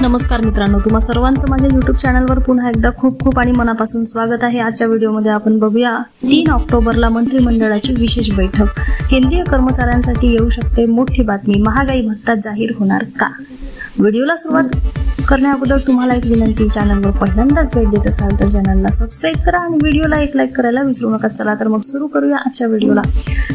नमस्कार मित्रांनो तुम्हा सर्वांचं माझ्या युट्यूब चॅनलवर पुन्हा एकदा खूप खूप आणि मनापासून स्वागत आहे. आजच्या व्हिडिओमध्ये आपण बघूया तीन ऑक्टोबरला मंत्रिमंडळाची विशेष बैठक. केंद्रीय कर्मचाऱ्यांसाठी येऊ शकते मोठी बातमी. महागाई भत्ता जाहीर होणार का? व्हिडिओला सुरुवात करण्याअगोदर तुम्हाला एक विनंती चॅनलवर पहिल्यांदाच भेट देत असाल तर चॅनलला सबस्क्राईब करा आणि व्हिडिओला एक लाईक करायला विसरू नका. चला तर मग सुरू करूया आजच्या व्हिडिओला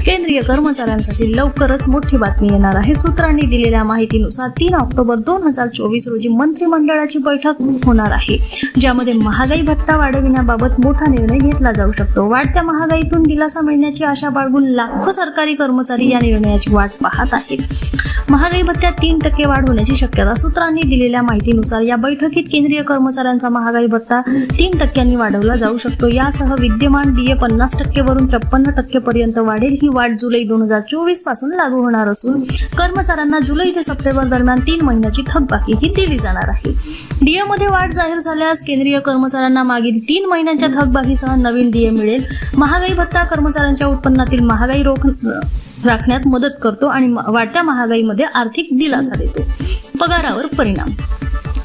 केंद्रीय कर्मचाऱ्यांसाठी लवकरच मोठी बातमी येणार आहे. सूत्रांनी दिलेल्या माहितीनुसार तीन ऑक्टोबर दोन हजार चोवीस रोजी मंत्रिमंडळाची बैठक होणार आहे. ज्यामध्ये महागाई भत्ता वाढविण्याबाबत मोठा निर्णय घेतला जाऊ शकतो. वाढत्या महागाईतून दिलासा मिळण्याची आशा बाळगून लाखो सरकारी कर्मचारी या निर्णयाची वाट पाहत आहेत. महागाई भत्त्यात तीन टक्के वाढ होण्याची शक्यता. सूत्रांनी दिलेल्या माहितीनुसार या बैठकीत केंद्रीय कर्मचाऱ्यांचा महागाई भत्ता तीन टक्क्यांनी वाढवला जाऊ शकतो. यासह विद्यमान डीए पन्नास टक्केवरून त्रेपन्न टक्केपर्यंत वाढेल. ही वाढ जुलै दोन हजार चोवीसपासून लागू होणार असून कर्मचाऱ्यांना जुलै ते सप्टेंबर दरम्यान तीन महिन्याची थकबाकी ही दिली जाणार आहे. डीए मध्ये वाढ जाहीर झाल्यास केंद्रीय कर्मचाऱ्यांना मागील तीन महिन्यांच्या थकबाकीसह नवीन डीए मिळेल. महागाई भत्ता कर्मचाऱ्यांच्या उत्पन्नातील महागाई रोख राखण्यात मदत करतो आणि म- वाढत्या महागाईमध्ये आर्थिक दिलासा देतो. पगारावर परिणाम.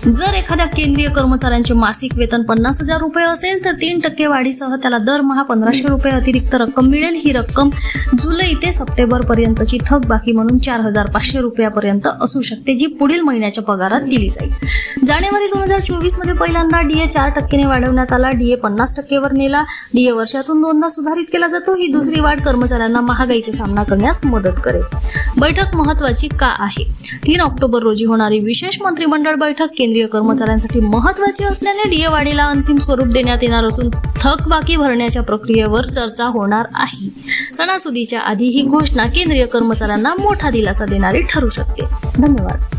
जर एखाद्या केंद्रीय कर्मचाऱ्यांचे मासिक वेतन पन्नास हजार रुपये असेल तर तीन टक्के वाढीसह त्याला दरमहा पंधराशे रुपये अतिरिक्त रक्कम मिळेल. ही रक्कम जुलै ते सप्टेंबर पर्यंतची थकबाकी म्हणून चार हजार पाचशे रुपयापर्यंत असू शकते जी पुढील महिन्याच्या पगारात दिली जाईल. जानेवारी दोन हजार चोवीसमध्ये पहिल्यांदा डीए चार टक्क्याने वाढवण्यात आला. डीए पन्नास टक्केवर नेला. डीए वर्षातून दोनदा सुधारित केला जातो. ही दुसरी वाढ कर्मचाऱ्यांना महागाईचा सामना करण्यास मदत करेल. बैठक महत्वाची का आहे? तीन ऑक्टोबर रोजी होणारी विशेष मंत्रिमंडळ बैठक केंद्रीय कर्मचाऱ्यांसाठी महत्वाची असल्याने डीए वाढीला अंतिम स्वरूप देण्यात येणार असून थकबाकी भरण्याच्या प्रक्रियेवर चर्चा होणार आहे. सणासुदीच्या आधी ही घोषणा केंद्रीय कर्मचाऱ्यांना मोठा दिलासा देणारी ठरू शकते. धन्यवाद.